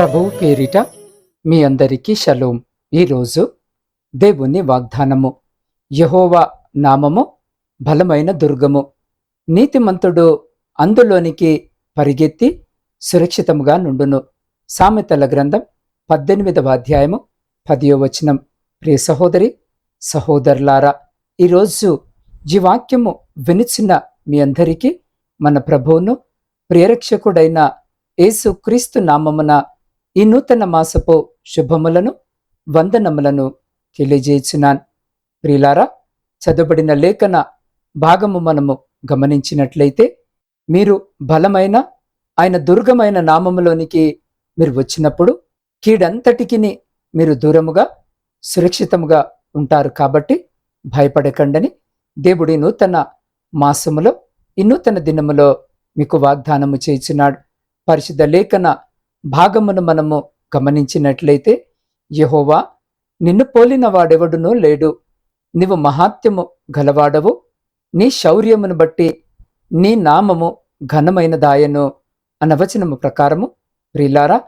ప్రభువు పేరిట మీ అందరికీ షలోం. ఈరోజు దేవుని వాగ్దానము. యహోవా నామము బలమైన దుర్గము. నీతిమంతుడు అందులోనికి పరిగెత్తి సురక్షితముగా నుండును. సామెతల గ్రంథం పద్దెనిమిదవ అధ్యాయము పదియో వచనం. ప్రియ సహోదరి సహోదరులారా ఈరోజు ఈ వాక్యము వినిచిన మీ అందరికీ మన ప్రభువును ప్రియరక్షకుడైన యేసుక్రీస్తు నామమున ఈ నూతన మాసపు శుభములను వందనములను తెలియజేయుచున్నాను ప్రియులారా చదవబడిన లేఖన భాగము మనము గమనించినట్లయితే మీరు బలమైన ఆయన దుర్గమైన నామములోనికి మీరు వచ్చినప్పుడు కీడంతటికిని మీరు దూరముగా సురక్షితముగా ఉంటారు కాబట్టి భయపడకండని దేవుడి నూతన మాసములో ఈ నూతన దినములో మీకు వాగ్దానము చేయుచున్నాడు పరిశుద్ధ లేఖన భాగమును మనము గమనించినట్లయితే యహోవా నిన్ను పోలిన వాడెవడునూ లేడు. నీవు మహాత్యము గలవాడవు. నీ శౌర్యమును బట్టి నీ నామము ఘనమైనదాయను అనవచనము ప్రకారము ప్రిలారా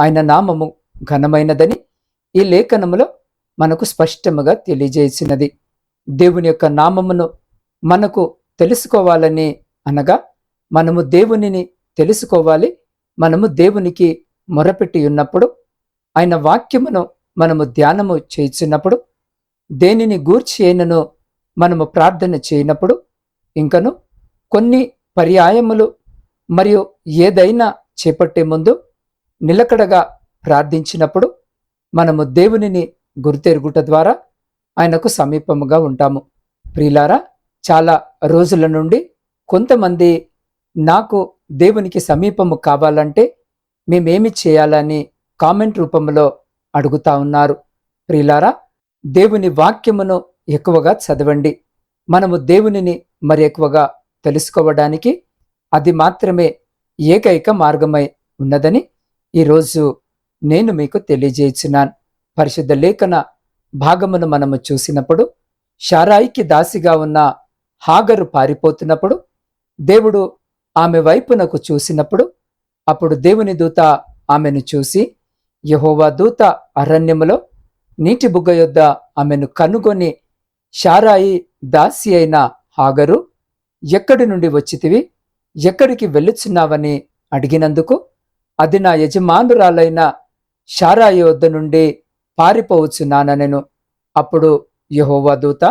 ఆయన నామము ఘనమైనదని ఈ లేఖనములో మనకు స్పష్టముగా తెలియజేసినది. దేవుని యొక్క నామమును మనకు తెలుసుకోవాలని అనగా మనము దేవునిని తెలుసుకోవాలి మనము దేవునికి మొరపెట్టి ఉన్నప్పుడు ఆయన వాక్యమును మనము ధ్యానము చేయించినప్పుడు దేనిని గూర్చి అయినను మనము ప్రార్థన చేయనప్పుడు ఇంకను కొన్ని పర్యాయములు మరియు ఏదైనా చేపట్టే ముందు నిలకడగా ప్రార్థించినప్పుడు మనము దేవునిని గుర్తెరుగుట ద్వారా ఆయనకు సమీపముగా ఉంటాము. ప్రియులారా చాలా రోజుల నుండి కొంతమంది నాకు దేవునికి సమీపము కావాలంటే మేమేమి చేయాలని కామెంట్ రూపంలో అడుగుతా ఉన్నారు. ప్రియులారా దేవుని వాక్యమును ఎక్కువగా చదవండి. మనము దేవునిని మరి ఎక్కువగా తెలుసుకోవడానికి అది మాత్రమే ఏకైక మార్గమై ఉన్నదని ఈరోజు నేను మీకు తెలియజేస్తున్నాను. పరిశుద్ధ లేఖన భాగమును మనము చూసినప్పుడు షారాయికి దాసిగా ఉన్న హాగరు పారిపోతున్నప్పుడు దేవుడు ఆమె వైపునకు చూసినప్పుడు అప్పుడు దేవుని దూత ఆమెను చూసి యహోవా దూత అరణ్యములో నీటి బుగ్గ యొద్ద ఆమెను కనుగొని షారాయి దాసి అయిన హాగరు ఎక్కడి నుండి వచ్చితివి? ఎక్కడికి వెళ్ళుచున్నావని అడిగినందుకు అది నా యజమానురాలైన షారాయి వద్ద నుండి పారిపోవచ్చున్నానెను. అప్పుడు యహోవా దూత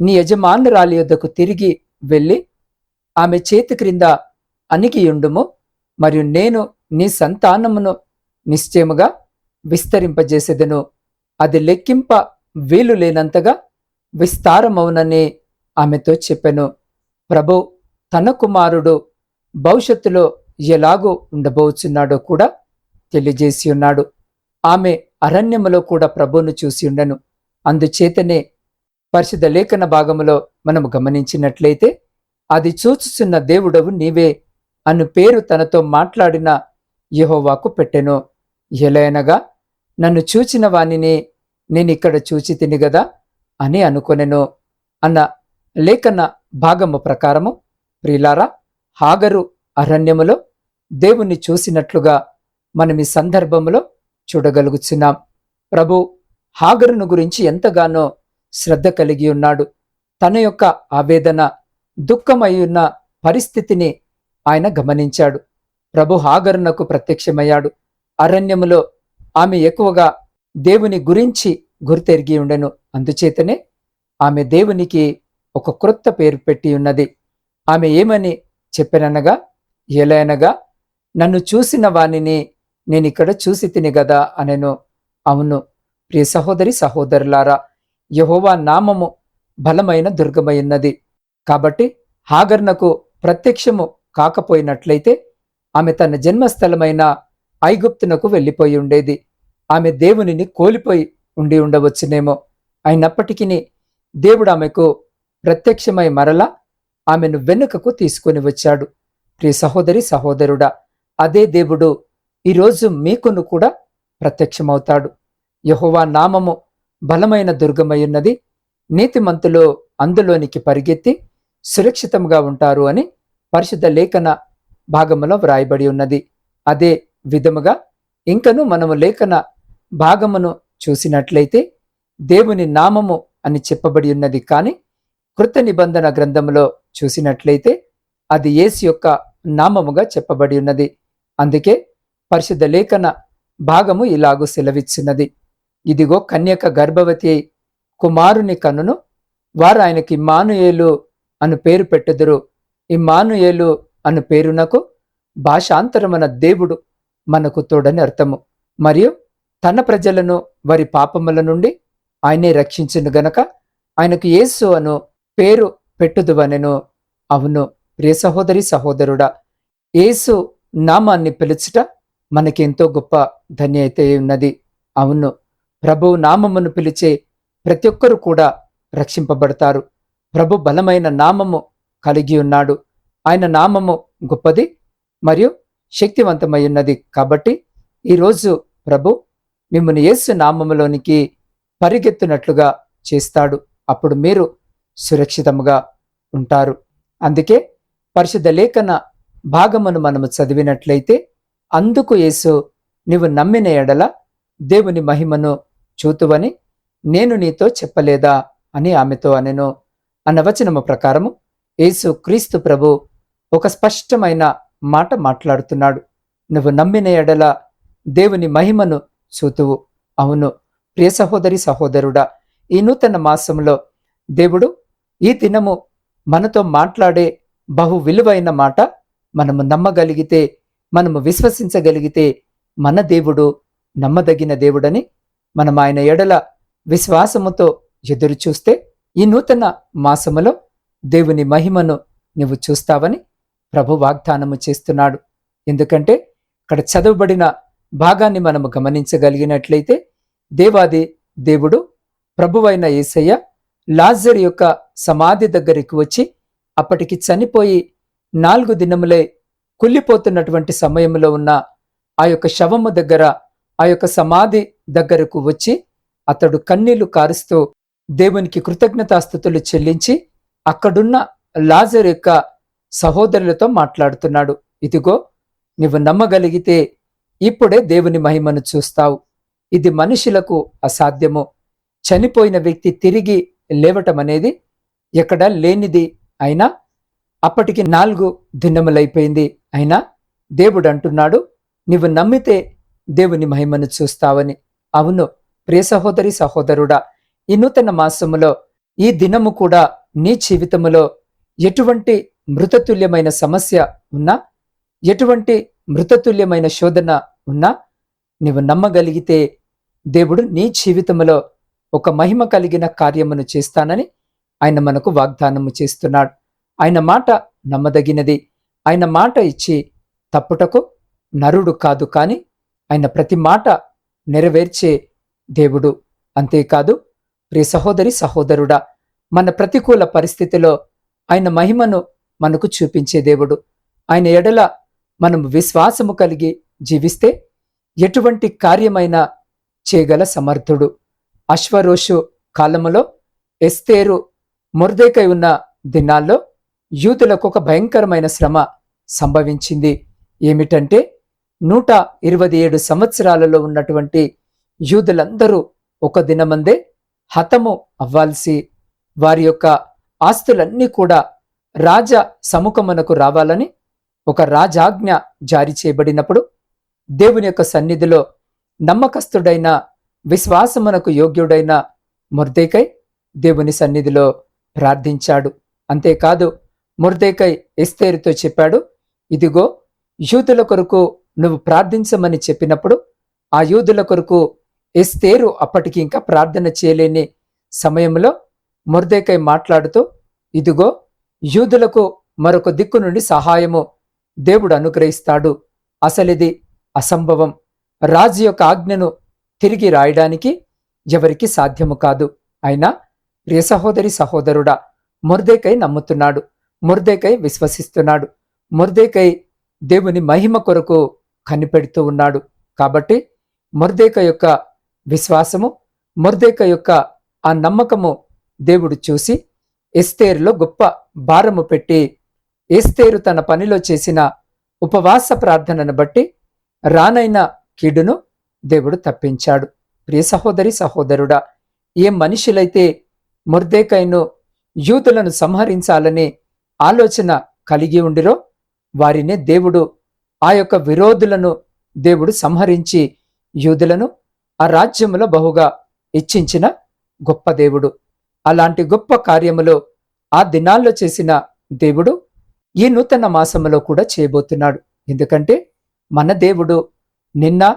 నీ యజమానురాలి యొద్దకు తిరిగి వెళ్ళి ఆమె చేతి క్రింద అణిగియుండుము మరియు నేను నీ సంతానమును నిశ్చయముగా విస్తరింపజేసేదను. అది లెక్కింప వీలు లేనంతగా విస్తారమవునని ఆమెతో చెప్పెను. ప్రభు తన కుమారుడు భవిష్యత్తులో ఎలాగో ఉండబోచున్నాడో కూడా తెలియజేసి ఉన్నాడు. ఆమె అరణ్యములో కూడా ప్రభువును చూసి ఉండను. అందుచేతనే పరిశుద్ధ లేఖన భాగములో మనము గమనించినట్లయితే అది చూచుచున్న దేవుడవు నీవే అను పేరు తనతో మాట్లాడిన యెహోవాకు పెట్టెను. ఎలయనగా నన్ను చూచిన వానిని నేనిక్కడ చూచి తిని గదా అని అనుకొనెను అన్న లేఖన భాగము ప్రకారము ప్రిలారా హాగరు అరణ్యములో దేవుణ్ణి చూసినట్లుగా మనం ఈ సందర్భంలో చూడగలుగుచున్నాం. ప్రభు హాగరును గురించి ఎంతగానో శ్రద్ధ కలిగి ఉన్నాడు. తన యొక్క ఆవేదన దుఃఖమయున్న పరిస్థితిని ఆయన గమనించాడు. ప్రభు హాగరునకు ప్రత్యక్షమయ్యాడు. అరణ్యములో ఆమె ఎక్కువగా దేవుని గురించి గుర్తెరిగి ఉండెను. అందుచేతనే ఆమె దేవునికి ఒక క్రొత్త పేరు పెట్టి ఉన్నది. ఆమె ఏమని చెప్పెననగా ఏలైనగా నన్ను చూసిన వానిని నేనిక్కడ చూసి తిని గదా అనెను. అవును ప్రియ సహోదరి సహోదరులారా యహోవా నామము బలమైన దుర్గమైనది కాబట్టి హాగర్నకు ప్రత్యక్షము కాకపోయినట్లయితే ఆమె తన జన్మస్థలమైన ఐగుప్తునకు వెళ్ళిపోయి ఉండేది. ఆమె దేవునిని కోల్పోయి ఉండి ఉండవచ్చునేమో. అయినప్పటికీ దేవుడు ఆమెకు ప్రత్యక్షమై మరలా ఆమెను వెనుకకు తీసుకొని వచ్చాడు. ప్రియ సహోదరి సహోదరుడా అదే దేవుడు ఈరోజు మీకును కూడా ప్రత్యక్షమవుతాడు. యహోవా నామము బలమైన దుర్గమయ్యున్నది నీతిమంతులు అందులోనికి పరిగెత్తి సురక్షితంగా ఉంటారు అని పరిశుద్ధ లేఖన భాగములో వ్రాయబడి ఉన్నది. అదే విధముగా ఇంకను మనము లేఖన భాగమును చూసినట్లయితే దేవుని నామము అని చెప్పబడి ఉన్నది. కానీ కృత నిబంధన గ్రంథములో చూసినట్లయితే అది యేసు యొక్క నామముగా చెప్పబడి ఉన్నది. అందుకే పరిశుద్ధ లేఖన భాగము ఇలాగూ సెలవిచ్చున్నది. ఇదిగో కన్యక గర్భవతి కుమారుని కనును వారు ఆయనకి మానుయేలు అను పేరు పెట్టుదురు. ఇమ్మానుయేలు అను పేరునకు భాషాంతరమన దేవుడు మనకు తోడని అర్థము. మరియు తన ప్రజలను వారి పాపముల నుండి ఆయనే రక్షించును గనక ఆయనకు యేసు అను పేరు పెట్టుదువనెను. అవును ప్రియ సహోదరి సహోదరుడా యేసు నామాన్ని పిలుచుట మనకెంతో గొప్ప ధన్యత ఉన్నది. అవును ప్రభు నామమును పిలిచే ప్రతి ఒక్కరు కూడా రక్షింపబడతారు. ప్రభు బలమైన నామము కలిగి ఉన్నాడు. ఆయన నామము గొప్పది మరియు శక్తివంతమై ఉన్నది కాబట్టి ఈరోజు ప్రభు మిమ్మల్ని యేసు నామములోనికి పరిగెత్తునట్లుగా చేస్తాడు. అప్పుడు మీరు సురక్షితముగా ఉంటారు. అందుకే పరిశుద్ధ లేఖన భాగమును మనము చదివినట్లయితే అందుకు యేసు నీవు నమ్మిన ఎడల దేవుని మహిమను చూతువని నేను నీతో చెప్పలేదా అని ఆమెతో అనెను. అన్న వచనము ప్రకారము యేసు క్రీస్తు ప్రభు ఒక స్పష్టమైన మాట మాట్లాడుతున్నాడు. నువ్వు నమ్మిన ఎడల దేవుని మహిమను చూతువు. అవును ప్రియ సహోదరి సహోదరుడా ఈ నూతన మాసంలో దేవుడు ఈ దినము మనతో మాట్లాడే బహు విలువైన మాట మనము నమ్మగలిగితే మనము విశ్వసించగలిగితే మన దేవుడు నమ్మదగిన దేవుడని మనం ఆయన ఎడల విశ్వాసముతో ఎదురు చూస్తే ఈ నూతన మాసములో దేవుని మహిమను నువ్వు చూస్తావని ప్రభు వాగ్దానము చేస్తున్నాడు. ఎందుకంటే ఇక్కడ చదవబడిన భాగాన్ని మనము గమనించగలిగినట్లయితే దేవాది దేవుడు ప్రభువైన యేసయ్య లాజర్ యొక్క సమాధి దగ్గరికి వచ్చి అప్పటికి చనిపోయి నాలుగు దినములే కుళ్ళిపోతున్నటువంటి సమయంలో ఉన్న ఆ యొక్క శవము దగ్గర ఆ యొక్క సమాధి దగ్గరకు వచ్చి అతడు కన్నీళ్ళు కారుస్తూ దేవునికి కృతజ్ఞతాస్థుతులు చెల్లించి అక్కడున్న లాజర్ యొక్క సహోదరులతో మాట్లాడుతున్నాడు. ఇదిగో నువ్వు నమ్మగలిగితే ఇప్పుడే దేవుని మహిమను చూస్తావు. ఇది మనుషులకు అసాధ్యము. చనిపోయిన వ్యక్తి తిరిగి లేవటం అనేది ఎక్కడ లేనిది అయినా అప్పటికి నాలుగు దినములైపోయింది. అయినా దేవుడు అంటున్నాడు నీవు నమ్మితే దేవుని మహిమను చూస్తావని. అవును ప్రియ సహోదరి సహోదరుడా ఈ నూతన మాసములో ఈ దినము కూడా నీ జీవితములో ఎటువంటి మృతతుల్యమైన సమస్య ఉన్నా ఎటువంటి మృతతుల్యమైన శోధన ఉన్నా నీవు నమ్మగలిగితే దేవుడు నీ జీవితంలో ఒక మహిమ కలిగిన కార్యమును చేస్తానని ఆయన మనకు వాగ్దానము చేస్తున్నాడు. ఆయన మాట నమ్మదగినది. ఆయన మాట ఇచ్చి తప్పుటకు నరుడు కాదు కాని ఆయన ప్రతి మాట నెరవేర్చే దేవుడు అంతేకాదు ప్రియ సహోదరి సహోదరుడా మన ప్రతికూల పరిస్థితిలో ఆయన మహిమను మనకు చూపించే దేవుడు. ఆయన ఎడల మనం విశ్వాసము కలిగి జీవిస్తే ఎటువంటి కార్యమైనా చేయగల సమర్థుడు. అశ్వరోషు కాలములో ఎస్తేరు మురదేకై ఉన్న దినాల్లో యూతులకు ఒక భయంకరమైన శ్రమ సంభవించింది. ఏమిటంటే నూట ఇరవై ఏడు సంవత్సరాలలో ఉన్నటువంటి యూదులందరూ ఒక దినమందే హతము అవ్వాల్సి వారి యొక్క ఆస్తులన్నీ కూడా రాజ సముఖమునకు రావాలని ఒక రాజాజ్ఞ జారీ చేయబడినప్పుడు దేవుని యొక్క సన్నిధిలో నమ్మకస్తుడైన విశ్వాసమునకు యోగ్యుడైన ముర్దేకై దేవుని సన్నిధిలో ప్రార్థించాడు. అంతేకాదు ముర్దేకై ఎస్తేరుతో చెప్పాడు ఇదిగో యూదుల కొరకు నువ్వు ప్రార్థించమని చెప్పినప్పుడు ఆ యూదుల కొరకు ఎస్తేరు అప్పటికి ఇంకా ప్రార్థన చేయలేని సమయంలో ముర్దేకై మాట్లాడుతూ ఇదిగో యూదులకు మరొక దిక్కు నుండి సహాయము దేవుడు అనుగ్రహిస్తాడు. అసలిది అసంభవం. రాజు యొక్క ఆజ్ఞను తిరిగి రాయడానికి ఎవరికి సాధ్యము కాదు. అయినా ప్రియ సహోదరి సహోదరుడా ముర్దేకై నమ్ముతున్నాడు. ముర్దేకై విశ్వసిస్తున్నాడు. ముర్దేకై దేవుని మహిమ కొరకు కనిపెడుతూ ఉన్నాడు. కాబట్టి ముర్దేక యొక్క విశ్వాసము ముర్దేక యొక్క ఆ నమ్మకము దేవుడు చూసి ఎస్తేరులో గొప్ప భారము పెట్టి ఎస్తేరు తన పనిలో చేసిన ఉపవాస ప్రార్థనను బట్టి రానైన కీడును దేవుడు తప్పించాడు. ప్రియ సహోదరి సహోదరుడా ఏ మనుషులైతే ముర్దేకైను యూదులను సంహరించాలని ఆలోచన కలిగి ఉండిరో వారినే దేవుడు ఆ యొక్క విరోధులను దేవుడు సంహరించి యూదులను ఆ రాజ్యములో బహుగా ఇచ్చించిన గొప్ప దేవుడు. అలాంటి గొప్ప కార్యములో ఆ దినాల్లో చేసిన దేవుడు ఈ నూతన మాసములో కూడా చేయబోతున్నాడు. ఎందుకంటే మన దేవుడు నిన్న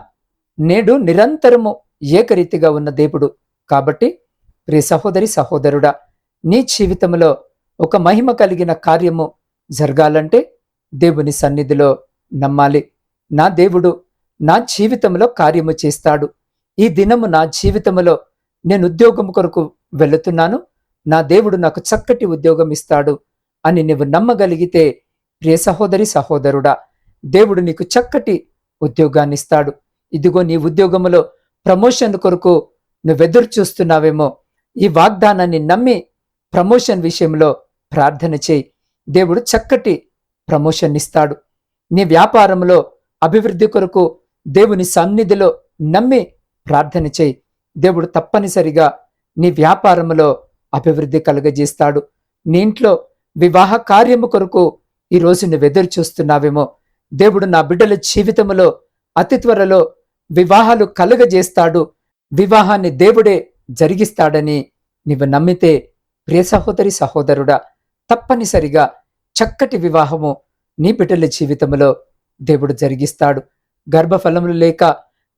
నేడు నిరంతరము ఏకరీతిగా ఉన్న దేవుడు కాబట్టి ప్రియ సహోదరి సహోదరుడా నీ జీవితంలో ఒక మహిమ కలిగిన కార్యము జరగాలంటే దేవుని సన్నిధిలో నమ్మాలి. నా దేవుడు నా జీవితంలో కార్యము చేస్తాడు. ఈ దినము నా జీవితంలో నేను ఉద్యోగం కొరకు వెళుతున్నాను. నా దేవుడు నాకు చక్కటి ఉద్యోగం ఇస్తాడు అని నువ్వు నమ్మగలిగితే ప్రియ సహోదరి సహోదరుడా దేవుడు నీకు చక్కటి ఉద్యోగాన్ని ఇస్తాడు. ఇదిగో నీ ఉద్యోగములో ప్రమోషన్ కొరకు నువ్వెదురు చూస్తున్నావేమో ఈ వాగ్దానాన్ని నమ్మి ప్రమోషన్ విషయంలో ప్రార్థన చేయి. దేవుడు చక్కటి ప్రమోషన్ ఇస్తాడు. నీ వ్యాపారంలో అభివృద్ధి కొరకు దేవుని సన్నిధిలో నమ్మి ప్రార్థన చేయి. దేవుడు తప్పనిసరిగా నీ వ్యాపారములో అభివృద్ధి కలుగజేస్తాడు. నీ ఇంట్లో వివాహ కార్యము కొరకు ఈ నువ్వు ఎదురు చూస్తున్నావేమో. దేవుడు నా బిడ్డల జీవితములో అతి త్వరలో వివాహాలు కలుగజేస్తాడు. వివాహాన్ని దేవుడే జరిగిస్తాడని నీవు నమ్మితే ప్రియ సహోదరి సహోదరుడా తప్పనిసరిగా చక్కటి వివాహము నీ బిడ్డల జీవితంలో దేవుడు జరిగిస్తాడు. గర్భఫలములు లేక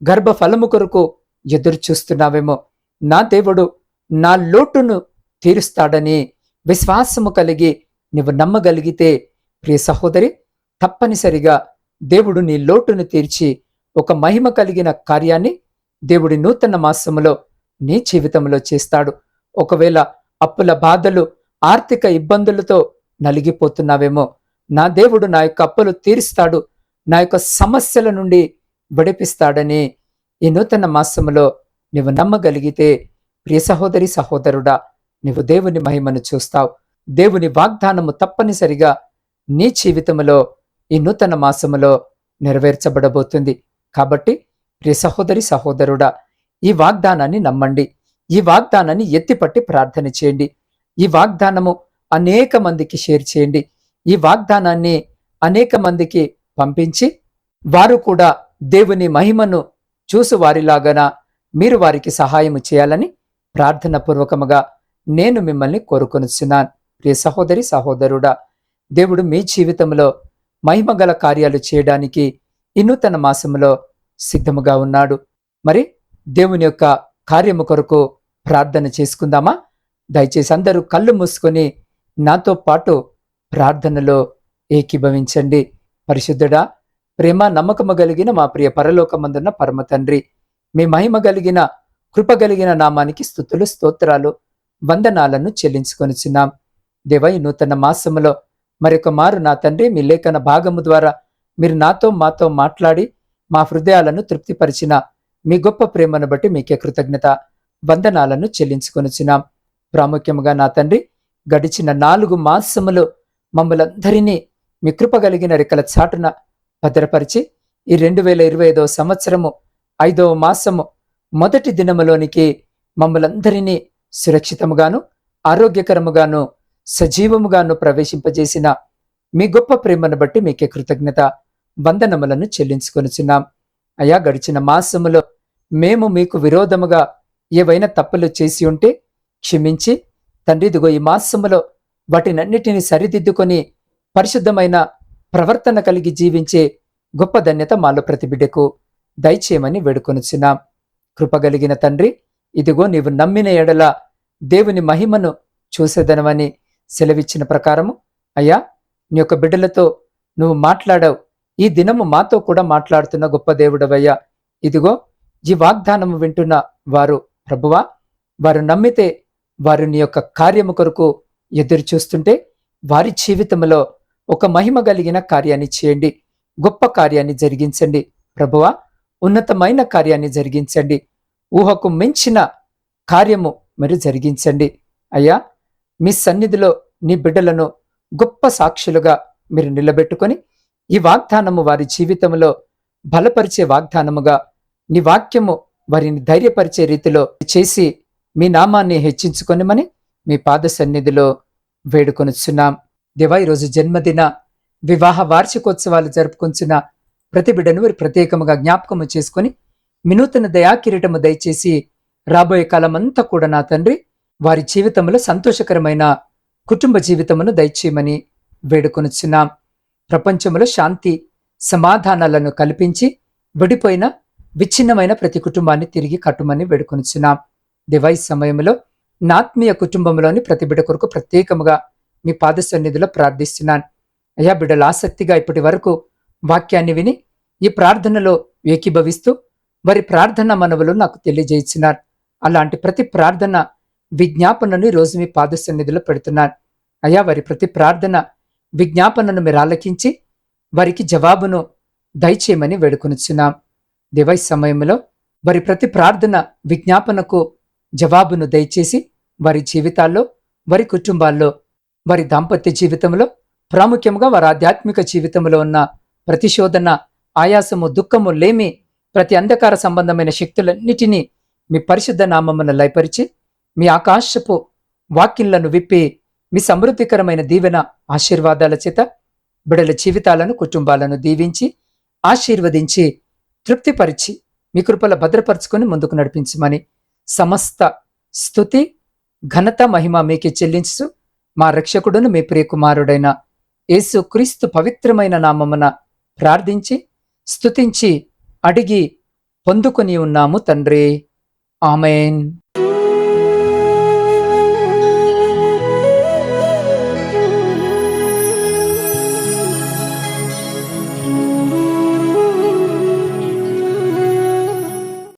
గర్భఫలము కొరకు ఎదురు చూస్తున్నావేమో. నా దేవుడు నా లోటును తీరుస్తాడని విశ్వాసము కలిగి నువ్వు నమ్మగలిగితే ప్రియ సహోదరి తప్పనిసరిగా దేవుడు నీ లోటును తీర్చి ఒక మహిమ కలిగిన కార్యాన్ని దేవుడి నూతన మాసములో నీ జీవితంలో చేస్తాడు. ఒకవేళ అప్పుల బాధలు ఆర్థిక ఇబ్బందులతో నలిగిపోతున్నావేమో. నా దేవుడు నా యొక్క అప్పులు తీరుస్తాడు. నా యొక్క సమస్యల నుండి విడిపిస్తాడని ఈ నూతన మాసములో నువ్వు నమ్మగలిగితే ప్రియ సహోదరి సహోదరుడా నువ్వు దేవుని మహిమను చూస్తావు. దేవుని వాగ్దానము తప్పనిసరిగా నీ జీవితంలో ఈ నూతన మాసములో నెరవేర్చబడబోతుంది. కాబట్టి ప్రియ సహోదరి సహోదరుడా ఈ వాగ్దానాన్ని నమ్మండి. ఈ వాగ్దానాన్ని ఎత్తిపట్టి ప్రార్థన చేయండి. ఈ వాగ్దానము అనేక మందికి షేర్ చేయండి. ఈ వాగ్దానాన్ని అనేక మందికి పంపించి వారు కూడా దేవుని మహిమను చూసు వారిలాగన మీరు వారికి సహాయం చేయాలని ప్రార్థన పూర్వకముగా నేను మిమ్మల్ని కోరుకొనుచున్నాను. ప్రియ సహోదరి సహోదరుడా దేవుడు మీ జీవితంలో మహిమగల కార్యాలు చేయడానికి ఈ నూతన మాసములో సిద్ధముగా ఉన్నాడు. మరి దేవుని యొక్క కార్యము కొరకు ప్రార్థన చేసుకుందామా? దయచేసి అందరూ కళ్ళు మూసుకొని నాతో పాటు ప్రార్థనలో ఏకీభవించండి. పరిశుద్ధుడా ప్రేమ నమ్మకము కలిగిన మా ప్రియ పరలోకమందున్న పరమ తండ్రి. మీ మహిమ కలిగిన కృప కలిగిన నామానికి స్థుతులు స్తోత్రాలు వందనాలను చెల్లించుకొనిచున్నాం. దేవ ఈ నూతన మాసములో మరొక మారు నా తండ్రి మీ లేఖన భాగము ద్వారా మీరు నాతో మాతో మాట్లాడి మా హృదయాలను తృప్తిపరిచిన మీ గొప్ప ప్రేమను బట్టి మీకే కృతజ్ఞత వందనాలను చెల్లించుకొనిచున్నాం. ప్రాముఖ్యముగా నా తండ్రి గడిచిన నాలుగు మాసములు మమ్మలందరినీ మీ కృప కలిగిన రెక్కల చాటున భద్రపరిచి ఈ రెండు వేల ఇరవై ఐదవ సంవత్సరము ఐదవ మాసము మొదటి దినములోనికి మమ్మలందరినీ సురక్షితముగాను ఆరోగ్యకరముగాను సజీవముగాను ప్రవేశింపజేసిన మీ గొప్ప ప్రేమను బట్టి మీకే కృతజ్ఞత వందనములను చెల్లించుకొనిచున్నాం. అయా గడిచిన మాసములో మేము మీకు విరోధముగా ఏవైనా తప్పులు చేసి ఉంటే క్షమించి తండ్రిదిగో ఈ మాసములో వాటినన్నిటిని సరిదిద్దుకొని పరిశుద్ధమైన ప్రవర్తన కలిగి జీవించే గొప్ప ధన్యత మాలో ప్రతి బిడ్డకు దయచేయమని వేడుకొనుచున్నాం. కృపగలిగిన తండ్రి ఇదిగో నీవు నమ్మిన ఎడల దేవుని మహిమను చూసేదనమని సెలవిచ్చిన ప్రకారము అయ్యా నీ యొక్క బిడ్డలతో నువ్వు మాట్లాడావు. ఈ దినము మాతో కూడా మాట్లాడుతున్న గొప్ప దేవుడవయ్యా. ఇదిగో ఈ వాగ్దానము వింటున్న వారు ప్రభువా వారు నమ్మితే వారు నీ యొక్క కార్యము కొరకు ఎదురు చూస్తుంటే వారి జీవితంలో ఒక మహిమ కలిగిన కార్యాన్ని చేయండి. గొప్ప కార్యాన్ని జరిగించండి. ప్రభువా ఉన్నతమైన కార్యాన్ని జరిగించండి. ఊహకు మించిన కార్యము మరి జరిగించండి. అయ్యా మీ సన్నిధిలో నీ బిడ్డలను గొప్ప సాక్షులుగా మీరు నిలబెట్టుకొని ఈ వాగ్దానము వారి జీవితంలో బలపరిచే వాగ్దానముగా నీ వాక్యము వారిని ధైర్యపరిచే రీతిలో చేసి మీ నామాన్ని హెచ్చించుకొనిమని మీ పాద సన్నిధిలో వేడుకొనుచున్నాం. దేవా ఈరోజు జన్మదిన వివాహ వార్షికోత్సవాలు జరుపుకొంచున్న ప్రతి బిడ్డను వారి ప్రత్యేకముగా జ్ఞాపకము చేసుకొని వినూతన దయాకిరీటము దయచేసి రాబోయే కాలమంతా కూడా నా తండ్రి వారి జీవితంలో సంతోషకరమైన కుటుంబ జీవితమును దయచేయమని వేడుకొనుచున్నాం. ప్రపంచంలో శాంతి సమాధానాలను కల్పించి విడిపోయిన విచ్ఛిన్నమైన ప్రతి కుటుంబాన్ని తిరిగి కట్టుమని వేడుకొనుచున్నాం. దివై సమయంలో నాత్మీయ కుటుంబంలోని ప్రతి బిడ్డ కొరకు ప్రత్యేకముగా మీ పాద సన్నిధిలో ప్రార్థిస్తున్నాను. అయ్యా బిడ్డలు ఆసక్తిగా ఇప్పటి వరకు వాక్యాన్ని విని ఈ ప్రార్థనలో ఏకీభవిస్తూ వారి ప్రార్థన మనవులు నాకు తెలియజేయించినారు అలాంటి ప్రతి ప్రార్థన విజ్ఞాపనను ఈరోజు మీ పాద సన్నిధిలో పెడుతున్నాను. అయ్యా వారి ప్రతి ప్రార్థన విజ్ఞాపనను మీరు ఆలకించి వారికి జవాబును దయచేయమని వేడుకొనుచున్నాం. దివై సమయంలో వారి ప్రతి ప్రార్థన విజ్ఞాపనకు జవాబును దయచేసి వారి జీవితాల్లో వారి కుటుంబాల్లో వారి దాంపత్య జీవితంలో ప్రాముఖ్యంగా వారి ఆధ్యాత్మిక జీవితంలో ఉన్న ప్రతిశోధన ఆయాసము దుఃఖము లేమి ప్రతి అంధకార సంబంధమైన శక్తులన్నిటినీ మీ పరిశుద్ధ నామమును లయపరిచి మీ ఆకాశపు వాక్యంలను విప్పి మీ సమృద్ధికరమైన దీవెన ఆశీర్వాదాల చేత బిడల జీవితాలను కుటుంబాలను దీవించి ఆశీర్వదించి తృప్తిపరిచి మీ కృపల భద్రపరుచుకొని ముందుకు నడిపించమని సమస్త స్థుతి ఘనత మహిమ మీకే చెల్లించు మా రక్షకుడును మీ ప్రియకుమారుడైన యేసు క్రీస్తు పవిత్రమైన నామమున ప్రార్థించి స్తుతించి అడిగి పొందుకొని ఉన్నాము తండ్రి. ఆమెన్.